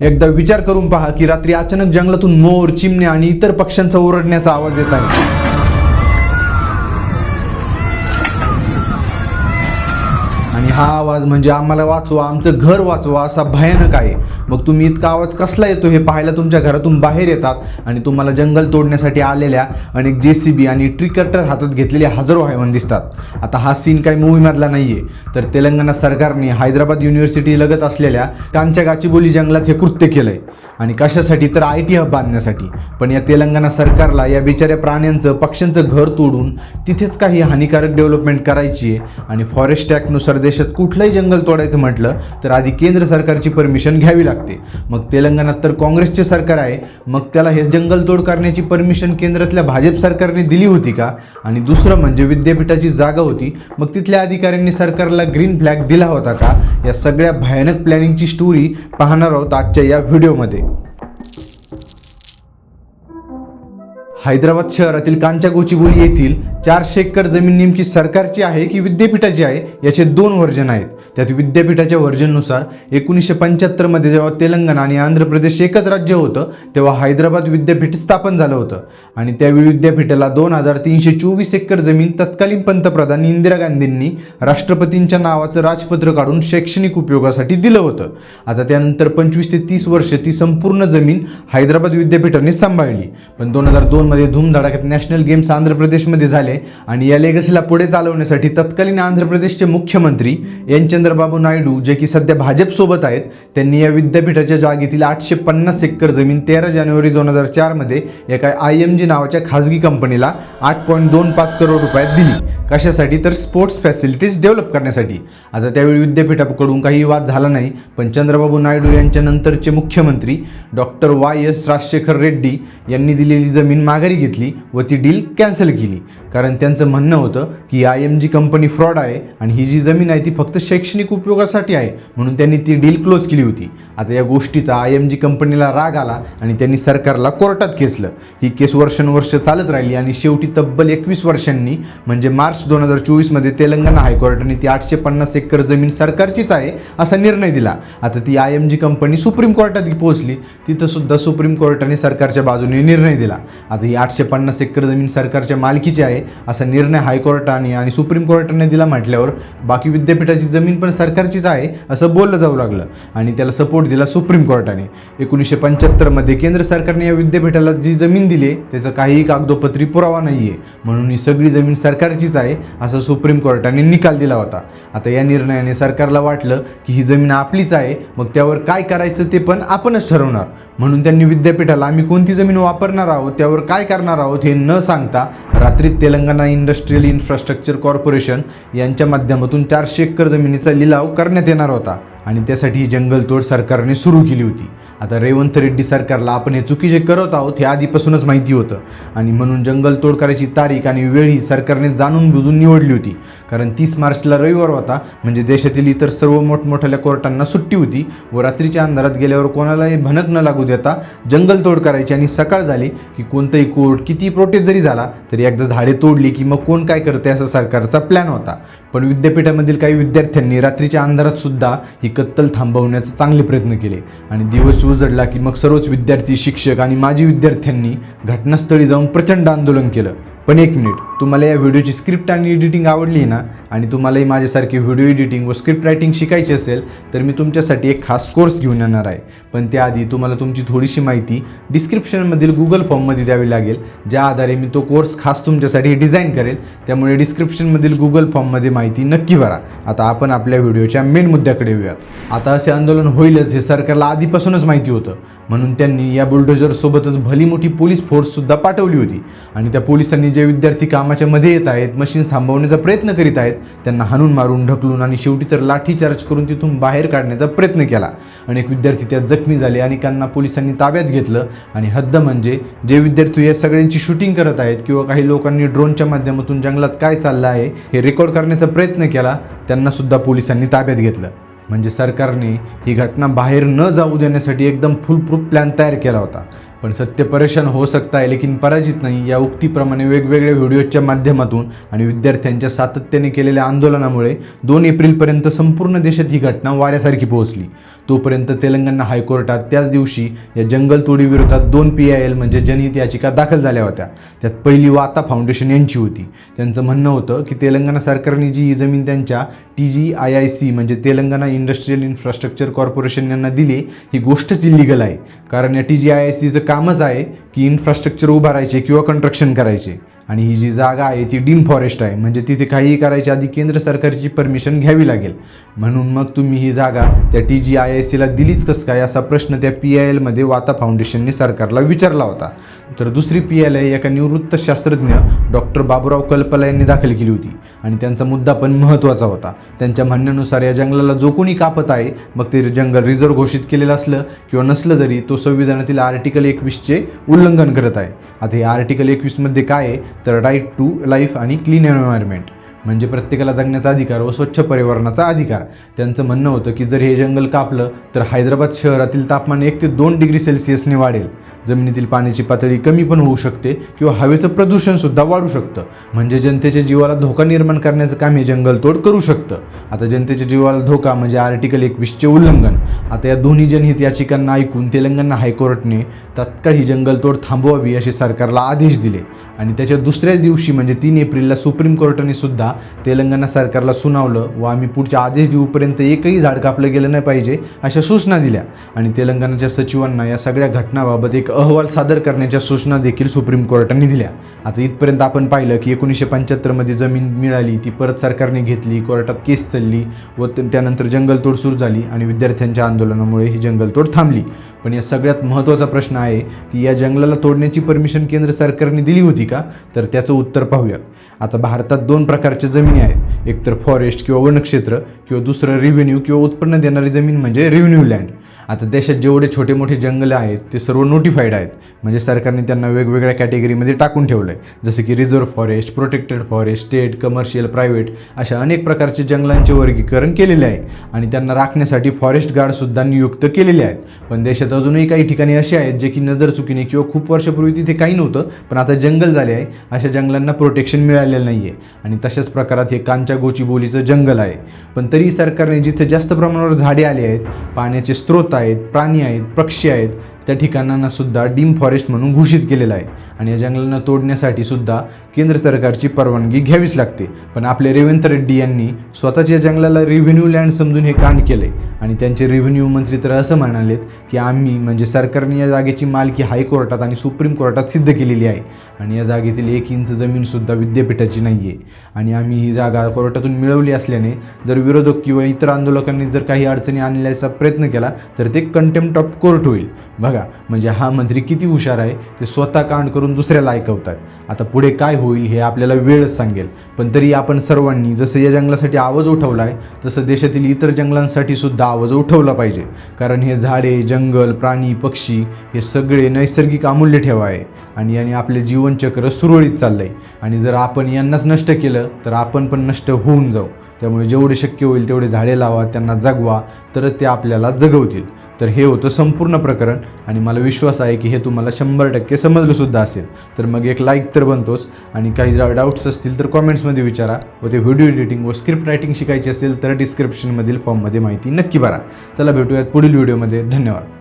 एकदा विचार करून पहा की रात्री अचानक जंगलातून मोर चिमण्या आणि इतर पक्ष्यांचा ओरडण्याचा आवाज येत आहे. हा आवाज म्हणजे आम्हाला वाचवा आमचं घर वाचवा असा भयानक आहे. मग तुम्ही इतका आवाज कसला येतो हे पाहायला तुमच्या घरातून बाहेर येतात आणि तुम्हाला जंगल तोडण्यासाठी आलेल्या अनेक जे सी बी आणि ट्रिकटर हातात घेतलेले हजारो हायवन दिसतात. आता हा सीन काही मूवीमधला नाही आहे तर तेलंगणा सरकारने हैदराबाद युनिव्हर्सिटी लगत असलेल्या कांच्या गाचीबोली जंगलात हे कृत्य केलं आहे आणि कशासाठी? तर आय टी हब बांधण्यासाठी. पण या तेलंगणा सरकारला या बिचाऱ्या प्राण्यांचं पक्ष्यांचं घर तोडून तिथेच काही हानिकारक डेव्हलपमेंट करायची आहे आणि फॉरेस्ट ॲक्टनुसार देशात कुठलंही जंगल तोडायचं म्हटलं तर आधी केंद्र सरकारची परमिशन घ्यावी लागते. मग तेलंगणात तर काँग्रेसचे सरकार आहे. मग त्याला हे जंगलतोड करण्याची परमिशन केंद्रातल्या भाजप सरकारने दिली होती का? आणि दुसरं म्हणजे विद्यापीठाची जागा होती. मग तिथल्या अधिकाऱ्यांनी सरकारला ग्रीन फ्लॅग दिला होता का? या सगळ्या भयानक प्लॅनिंगची स्टोरी पाहणार आहोत आजच्या या व्हिडिओमध्ये. हैदराबाद शहरातील कांचागोचीबोली येथील चारशे एकर जमीन नेमकी सरकारची आहे की विद्यापीठाची आहे याचे दोन व्हर्जन आहेत. त्यात विद्यापीठाच्या व्हर्जननुसार एकोणीसशे पंच्याहत्तरमध्ये जेव्हा तेलंगणा आणि आंध्र प्रदेश एकच राज्य होतं तेव्हा हैदराबाद विद्यापीठ स्थापन झालं होतं. आणि त्यावेळी विद्यापीठाला दोन हजार तीनशे चोवीस एकर जमीन तत्कालीन पंतप्रधान इंदिरा गांधींनी राष्ट्रपतींच्या नावाचं राजपत्र काढून शैक्षणिक उपयोगासाठी दिलं होतं. आता त्यानंतर पंचवीस ते तीस वर्ष ती संपूर्ण जमीन हैदराबाद विद्यापीठाने सांभाळली. पण दोन हजार दोनमध्ये धूमधडाक्यात नॅशनल गेम्स आंध्र प्रदेशमध्ये झाले. आणि या लेगसीला पुढे चालवण्यासाठी तत्कालीन आंध्र प्रदेशचे मुख्यमंत्री एन चंद्रबाबू नायडू जे की सध्या भाजपसोबत आहेत त्यांनी या विद्यापीठाच्या जागेतील आठशे पन्नास एकर जमीन तेरा जानेवारी दोन हजार चारमध्ये एका आय एम जी नावाच्या खाजगी कंपनीला आठ पॉईंट दोन पाच करोड रुपयात दिली. कशासाठी? तर स्पोर्ट्स फॅसिलिटीज डेव्हलप करण्यासाठी. आता त्यावेळी विद्यापीठाकडून काही वाद झाला नाही पण चंद्रबाबू नायडू यांच्या नंतरचे मुख्यमंत्री doctor Y S Rajasekhar Reddy यांनी दिलेली जमीन माघारी घेतली व ती डील कॅन्सल केली. कारण त्यांचं म्हणणं होतं की I M G company fraud आहे आणि ही जी जमीन आहे ती फक्त शैक्षणिक उपयोगासाठी आहे म्हणून त्यांनी ती डील क्लोज केली होती. आता या गोष्टीचा आय एम जी कंपनीला राग आला आणि त्यांनी सरकारला कोर्टात खेचलं ही केस वर्षानुवर्ष चालत राहिली आणि शेवटी तब्बल एकवीस वर्षांनी म्हणजे मार्च दोन हजार चोवीसमध्ये तेलंगणा हायकोर्टाने ती आठशे पन्नास एकर जमीन सरकारचीच आहे असा निर्णय दिला. आता ती I M G company supreme कोर्टात पोहोचली. तिथंसुद्धा सुप्रीम कोर्टाने सरकारच्या बाजूने निर्णय दिला. आता ही आठशे पन्नास एकर जमीन सरकारच्या मालकीची आहे असा निर्णय हायकोर्टाने आणि सुप्रीम कोर्टाने दिला म्हटल्यावर बाकी विद्यापीठाची जमीन पण सरकारचीच आहे असं बोललं जाऊ लागलं. आणि त्याला सपोर्ट दिला सुप्रीम कोर्टाने एकोणीसशे पंच्याहत्तरमध्ये केंद्र सरकारने या विद्यापीठाला जी जमीन दिली त्याचा काहीही कागदोपत्री पुरावा नाही आहे म्हणून ही सगळी जमीन सरकारचीच आहे असं सुप्रीम कोर्टाने निकाल दिला होता. आता या निर्णयाने सरकारला वाटलं की ही जमीन आपलीच आहे मग त्यावर काय करायचं ते पण आपणच ठरवणार. म्हणून त्यांनी विद्यापीठाला आम्ही कोणती जमीन वापरणार आहोत त्यावर काय करणार आहोत हे न सांगता रात्री तेलंगणा इंडस्ट्रीयल इन्फ्रास्ट्रक्चर कॉर्पोरेशन यांच्या माध्यमातून चारशे एकर जमिनीचा लिलाव करण्यात येणार होता. आणि त्यासाठी ही जंगलतोड सरकारने सुरू केली होती. आता रेवंत रेड्डी सरकारला आपण हे चुकीचे करत आहोत हे आधीपासूनच माहिती होतं. आणि म्हणून जंगलतोड करायची तारीख आणि वेळ ही सरकारने जाणून बुजून निवडली होती. कारण तीस मार्चला रविवार होता म्हणजे देशातील इतर सर्व मोठमोठ्या कोर्टांना सुट्टी होती व रात्रीच्या अंधारात गेल्यावर कोणालाही भनक न लागू देता जंगलतोड करायची आणि सकाळ झाली की कोणतंही कोर्ट किती प्रोटेस्ट जरी झाला तरी एकदा झाडे तोडली की मग कोण काय करते असा सरकारचा प्लॅन होता. पण विद्यापीठामधील काही विद्यार्थ्यांनी रात्रीच्या अंधारात सुद्धा ही कत्तल थांबवण्याचे चांगले प्रयत्न केले. आणि दिवस उजडला की मग सर्वच विद्यार्थी शिक्षक आणि माजी विद्यार्थ्यांनी घटनास्थळी जाऊन प्रचंड आंदोलन केलं. पण एक मिनिट तुम्हाला या व्हिडिओची स्क्रिप्ट आणि एडिटिंग आवडली ना आणि तुम्हालाही माझ्यासारखे व्हिडिओ एडिटिंग व स्क्रिप्ट रायटिंग शिकायची असेल तर मी तुमच्यासाठी एक खास कोर्स घेऊन येणार आहे. पण त्याआधी तुम्हाला तुमची थोडीशी माहिती डिस्क्रिप्शनमधील गुगल फॉर्ममध्ये द्यावी लागेल ज्या आधारे मी तो कोर्स खास तुमच्यासाठी डिझाईन करेल. त्यामुळे डिस्क्रिप्शनमधील गुगल फॉर्ममध्ये माहिती नक्की भरा. आता आपण आपल्या व्हिडिओच्या मेन मुद्द्याकडे येऊयात. आता असे आंदोलन होईलच हे सरकारला आधीपासूनच माहिती होतं. म्हणून त्यांनी या बुलडोजरसोबतच भली मोठी पोलीस फोर्ससुद्धा पाठवली होती. आणि त्या पोलिसांनी जे विद्यार्थी कामाच्या मध्ये येत आहेत मशीन थांबवण्याचा प्रयत्न करीत आहेत त्यांना हाणून मारून ढकलून आणि शेवटी तर लाठीचार्ज करून तिथून बाहेर काढण्याचा प्रयत्न केला. अनेक विद्यार्थी त्यात जखमी झाले आणि त्यांना पोलिसांनी ताब्यात घेतलं. आणि हद्द म्हणजे जे विद्यार्थी या सगळ्यांची शूटिंग करत आहेत किंवा काही लोकांनी ड्रोनच्या माध्यमातून जंगलात काय चाललं आहे हे रेकॉर्ड करण्याचा प्रयत्न केला त्यांनासुद्धा पोलिसांनी ताब्यात घेतलं. म्हणजे सरकारने ही घटना बाहेर न जाऊ देण्यासाठी एकदम फुलप्रूफ प्लॅन तयार केला होता. पण सत्य परेशान हो सकता है लेकिन पराजित नाही. या उक्तीप्रमाणे वेगवेगळ्या व्हिडिओच्या माध्यमातून आणि विद्यार्थ्यांच्या सातत्याने केलेल्या आंदोलनामुळे दोन एप्रिलपर्यंत संपूर्ण देशात ही घटना वाऱ्यासारखी पोहोचली. तोपर्यंत तेलंगणा हायकोर्टात त्याच दिवशी या जंगलतोडीविरोधात दोन पी आय एल म्हणजे जनहित याचिका दाखल झाल्या होत्या. त्यात पहिली वाता फाउंडेशन यांची होती. त्यांचं म्हणणं होतं की तेलंगणा सरकारने जी ही जमीन त्यांच्या T G I I C म्हणजे तेलंगणा इंडस्ट्रीयल इन्फ्रास्ट्रक्चर कॉर्पोरेशन यांना दिली ही गोष्टच इलिगल आहे. कारण या टी जी आय आय सीचं कामच आहे की इन्फ्रास्ट्रक्चर उभारायचे किंवा कन्स्ट्रक्शन करायचे. आणि ही जी जागा आहे ती डीम फॉरेस्ट आहे. म्हणजे तिथे काहीही करायच्या आधी केंद्र सरकारची परमिशन घ्यावी लागेल. म्हणून मग तुम्ही ही जागा त्या टी जी आय आय सीला दिलीच कसं काय? असा प्रश्न त्या पी आय एलमध्ये वाता फाउंडेशनने सरकारला विचारला होता. तर दुसरी पी एल आय एका निवृत्त शास्त्रज्ञ डॉक्टर बाबुराव कल्पला यांनी दाखल केली होती. आणि त्यांचा मुद्दा पण महत्त्वाचा होता. त्यांच्या म्हणण्यानुसार या जंगलाला जो कोणी कापत आहे मग ते जंगल रिझर्व घोषित केलेलं असलं किंवा नसलं जरी तो संविधानातील आर्टिकल एकवीसचे उल्लंघन करत आहे. आता हे आर्टिकल एकवीसमध्ये काय आहे? तर राईट टू लाईफ आणि क्लीन एन्व्हायरमेंट म्हणजे प्रत्येकाला जगण्याचा अधिकार व स्वच्छ पर्यावरणाचा अधिकार. त्यांचं म्हणणं होतं की जर हे जंगल कापलं तर हैदराबाद शहरातील तापमान एक ते दोन डिग्री सेल्सिअसने वाढेल. जमिनीतील पाण्याची पातळी कमी पण होऊ शकते किंवा हवेचं प्रदूषणसुद्धा वाढू शकतं. म्हणजे जनतेच्या जीवाला धोका निर्माण करण्याचं काम हे जंगलतोड करू शकतं. आता जनतेच्या जीवाला धोका म्हणजे आर्टिकल एकवीसचे उल्लंघन. आता या दोन्ही जनहित याचिकांना ऐकून तेलंगणा हायकोर्टने तात्काळ ही जंगलतोड थांबवावी असे सरकारला आदेश दिले. आणि त्याच्या दुसऱ्याच दिवशी म्हणजे तीन एप्रिलला सुप्रीम कोर्टाने सुद्धा तेलंगणा सरकारला सुनावलं व आम्ही पुढच्या आदेश देऊपर्यंत एकही झाड कापलं गेलं नाही पाहिजे अशा सूचना दिल्या. आणि तेलंगणाच्या सचिवांना या सगळ्या घटनाबाबत एक अहवाल सादर करण्याच्या सूचना देखील सुप्रीम कोर्टाने दिल्या. आता इथपर्यंत आपण पाहिलं की एकोणीसशे पंच्याहत्तरमध्ये जमीन मिळाली ती परत सरकारने घेतली कोर्टात केस चालली व त्यानंतर जंगलतोड सुरू झाली आणि विद्यार्थ्यांच्या आंदोलनामुळे ही जंगलतोड थांबली. पण या सगळ्यात महत्त्वाचा प्रश्न आहे की या जंगलाला तोडण्याची परमिशन केंद्र सरकारने दिली होती का? तर त्याचं उत्तर पाहूयात. आता भारतात दोन प्रकारच्या जमिनी आहेत. एक तर फॉरेस्ट किंवा वनक्षेत्र किंवा दुसरं रेव्हेन्यू किंवा उत्पन्न देणारी जमीन म्हणजे रेव्हेन्यू लँड आता देशात जेवढे छोटे मोठे जंगलं आहेत ते सर्व नोटिफाईड आहेत. म्हणजे सरकारने त्यांना वेगवेगळ्या कॅटेगरीमध्ये टाकून ठेवलं आहे जसं की reserve forest protected forest state commercial private अशा अनेक प्रकारचे जंगलांचे वर्गीकरण केलेले आहे. आणि त्यांना राखण्यासाठी फॉरेस्ट गार्डसुद्धा नियुक्त केलेले आहेत. पण देशात अजूनही काही ठिकाणी असे आहेत जे की नजर चुकीने किंवा खूप वर्षापूर्वी तिथे काही नव्हतं पण आता जंगल झाले आहे. अशा जंगलांना प्रोटेक्शन मिळालेलं नाही आहे आणि तशाच प्रकारात हे कांच्या गोचीबोलीचं जंगल आहे. पण तरी सरकारने जिथे जास्त प्रमाणावर झाडे आली आहेत पाण्याचे स्रोत आहेत प्राणी आहेत पक्षी आहेत त्या ठिकाणांना सुद्धा डीम फॉरेस्ट म्हणून घोषित केलेलं आहे. आणि या जंगलांना तोडण्यासाठी सुद्धा केंद्र सरकारची परवानगी घ्यावीच लागते. पण आपले रेवंत रेड्डी यांनी स्वतःच्या जंगलाला रेव्हेन्यू लँड समजून हे कांड केले आणि त्यांचे रेव्हेन्यू मंत्री तर असं म्हणालेत की आम्ही म्हणजे सरकारने या जागेची मालकी हायकोर्टात आणि सुप्रीम कोर्टात सिद्ध केलेली आहे. आणि या जागेतील एक इंच जमीनसुद्धा विद्यापीठाची नाही आहे आणि आम्ही ही जागा कोर्टातून मिळवली असल्याने जर विरोधक किंवा इतर आंदोलकांनी जर काही अडचणी आणण्याचा प्रयत्न केला तर ते कंटेम्प्ट ऑफ कोर्ट होईल. बघा म्हणजे हा मंत्री किती हुशार आहे ते स्वतः कांड करून दुसऱ्याला ऐकवतात. आता पुढे काय होईल हे आपल्याला वेळच सांगेल. पण तरी आपण सर्वांनी जसं या जंगलासाठी आवाज उठवला आहे तसं देशातील इतर जंगलांसाठी सुद्धा आवाज उठवला पाहिजे. कारण हे झाडे जंगल प्राणी पक्षी हे सगळे नैसर्गिक अमूल्य ठेवा आहे. आणि याने आपले जीवनचक्र सुरळीत चाललं आहे आणि जर आपण यांनाच नष्ट केलं तर आपण पण नष्ट होऊन जाऊ. त्यामुळे जेवढे शक्य होईल तेवढे झाडे लावा त्यांना जगवा तरच ते आपल्याला जगवतील. तर हे होतं संपूर्ण प्रकरण आणि मला विश्वास आहे की हे तुम्हाला शंभर टक्के समजलंसुद्धा असेल. तर मग एक लाईक तर बनतोच आणि काही डाऊट्स असतील तर कॉमेंट्समध्ये विचारा व ते व्हिडिओ एडिटिंग व स्क्रिप्ट रायटिंग शिकायची असेल तर डिस्क्रिप्शनमधील फॉर्ममध्ये माहिती नक्की भरा. चला भेटूयात पुढील व्हिडिओमध्ये धन्यवाद.